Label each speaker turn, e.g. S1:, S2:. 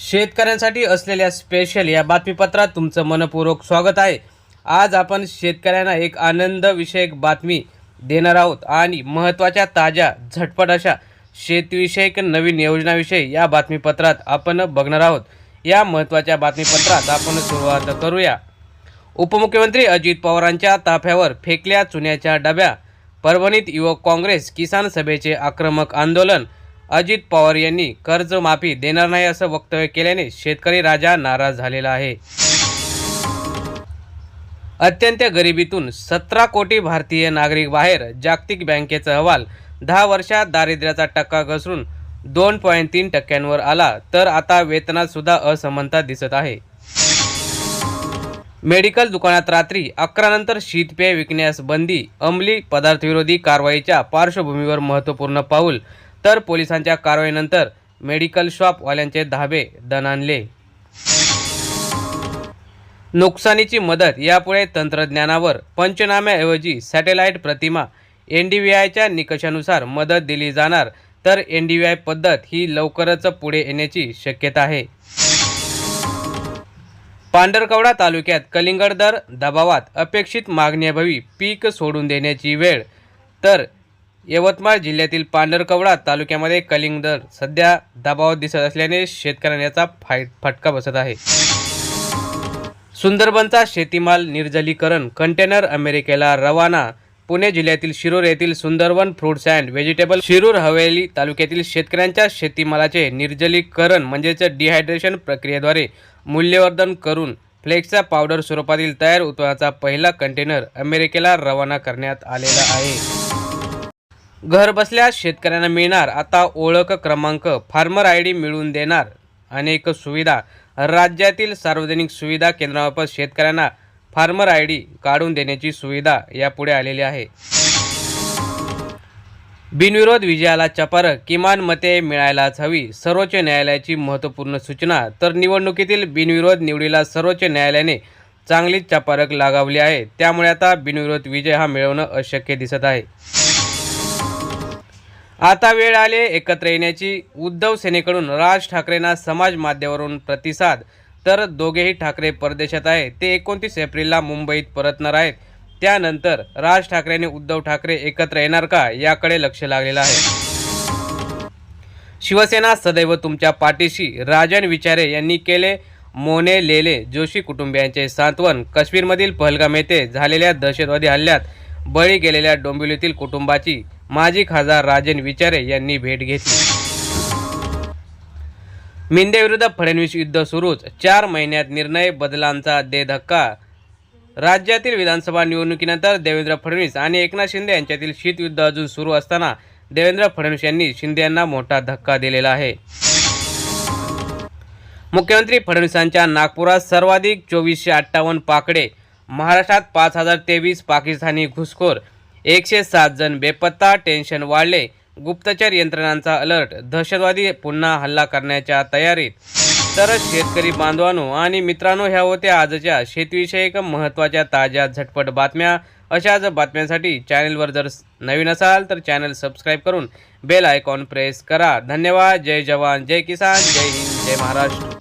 S1: शेतकऱ्यांसाठी असलेल्या स्पेशल या बातमीपत्रात तुमचं मनपूर्वक स्वागत आहे. आज आपण शेतकऱ्यांना एक आनंदविषयक बातमी देणार आहोत आणि महत्त्वाच्या ताज्या झटपट अशा शेतीविषयक नवीन योजनाविषयी या बातमीपत्रात आपण बघणार आहोत. या महत्त्वाच्या बातमीपत्रात आपण सुरुवात करूया. उपमुख्यमंत्री अजित पवारांच्या ताफ्यावर फेकल्या चुन्याच्या डब्या परभणीत युवक काँग्रेस किसान सभेचे आक्रमक आंदोलन अजित पवार यांनी कर्जमाफी देणार नाही असं वक्तव्य केल्याने शेतकरी राजा नाराज झालेला आहे. अत्यंत गरिबीतून सतरा कोटी भारतीय नागरिक बाहेर जागतिक बँकेचा अहवाल. दहा वर्षात दारिद्र्याचा टक्का घसरून दोन पॉईंट तीन टक्क्यांवर आला तर आता वेतनात सुद्धा असमानता दिसत आहे. मेडिकल दुकानात रात्री अकरा नंतर शीतपेय विकण्यास बंदी अंमली पदार्थविरोधी कारवाईच्या पार्श्वभूमीवर महत्त्वपूर्ण पाऊल तर पोलिसांच्या कारवाईनंतर मेडिकल शॉपवाल्यांचे धाबे दणाणले. नुकसानीची मदत यापुढे तंत्रज्ञानावर पंचनाम्याऐवजी सॅटेलाईट प्रतिमा एन डी व्ही आयच्या निकषानुसार मदत दिली जाणार तर एन डी व्ही आय पद्धत ही लवकरच पुढे येण्याची शक्यता आहे. पांढरकवडा तालुक्यात कलिंगड दर दबावात अपेक्षित मागण्याभावी पीक सोडून देण्याची वेळ तर यवतमाळ जिल्ह्यातील पांढरकवडा तालुक्यामध्ये कलिंग दर सध्या दबावात दिसत असल्याने शेतकऱ्यांना याचा फाय फटका बसत आहे. सुंदरबनचा शेतीमाल निर्जलीकरण कंटेनर अमेरिकेला रवाना. पुणे जिल्ह्यातील शिरूर येथील Sundarvan fruits and vegetable Shirur Haveli तालुक्यातील शेतकऱ्यांच्या शेतीमालाचे निर्जलीकरण म्हणजेच डिहायड्रेशन प्रक्रियेद्वारे मूल्यवर्धन करून फ्लेक्सचा पावडर स्वरूपातील तयार उत्पादनाचा पहिला कंटेनर अमेरिकेला रवाना करण्यात आलेला आहे. घर बसल्या शेतकऱ्यांना मिळणार आता ओळख क्रमांक फार्मर आय डी मिळवून देणार. अनेक सुविधा. राज्यातील सार्वजनिक सुविधा केंद्रामार्फत शेतकऱ्यांना फार्मर आय डी काढून देण्याची सुविधा यापुढे आलेली आहे. बिनविरोध विजयाला चपारक किमान मते मिळायलाच हवी. सर्वोच्च न्यायालयाची महत्त्वपूर्ण सूचना. तर निवडणुकीतील बिनविरोध निवडीला सर्वोच्च न्यायालयाने चांगलीच चपारक लागावली आहे. त्यामुळे आता बिनविरोध विजय हा मिळवणं अशक्य दिसत आहे. आता वेळ आले एकत्र येण्याची. उद्धव सेनेकडून राज ठाकरेंना समाज माध्यमावरून प्रतिसाद. तर दोघेही ठाकरे परदेशात आहे ते एकोणतीस एप्रिलला मुंबईत परतणार आहेत. त्यानंतर राज ठाकरे आणि उद्धव ठाकरे एकत्र येणार का याकडे लक्ष लागलेलं आहे. शिवसेना सदैव तुमच्या पाठीशी. राजन विचारे यांनी केले मोने लेले. जोशी कुटुंबियांचे सांत्वन. काश्मीरमधील पहलगाम येथे झालेल्या दहशतवादी हल्ल्यात बळी गेलेल्या डोंबिवलीतील कुटुंबाची माजी खासदार राजन विचारे यांनी भेट घेतली. मिंदेविरुद्ध फडणवीस युद्ध सुरूच. चार महिन्यात निर्णय बदलांचा दे धक्का. राज्यातील विधानसभा निवडणुकीनंतर देवेंद्र फडणवीस आणि एकनाथ शिंदे यांच्यातील शीतयुद्ध अजून सुरू असताना देवेंद्र फडणवीस यांनी शिंदे यांना मोठा धक्का दिलेला आहे. मुख्यमंत्री फडणवीसांच्या नागपुरात सर्वाधिक चोवीसशे अठ्ठावन्न पाकडे महाराष्ट्रात पाच हजार तेवीस पाकिस्तानी घुसखोर एकशे सात जण बेपत्ता टेन्शन वाढले. गुप्तचर यंत्रणांचा अलर्ट दहशतवादी पुन्हा हल्ला करण्याच्या तयारीत. तर शेतकरी बांधवांनो आणि मित्रांनो ह्या होत्या आजच्या शेतीविषयक महत्त्वाच्या ताज्या झटपट बातम्या. अशाच बातम्यांसाठी चॅनलवर जर नवीन असाल तर चॅनल सबस्क्राईब करून बेल आयकॉन प्रेस करा. धन्यवाद. जय जवान जय किसान जय हिंद जय महाराष्ट्र.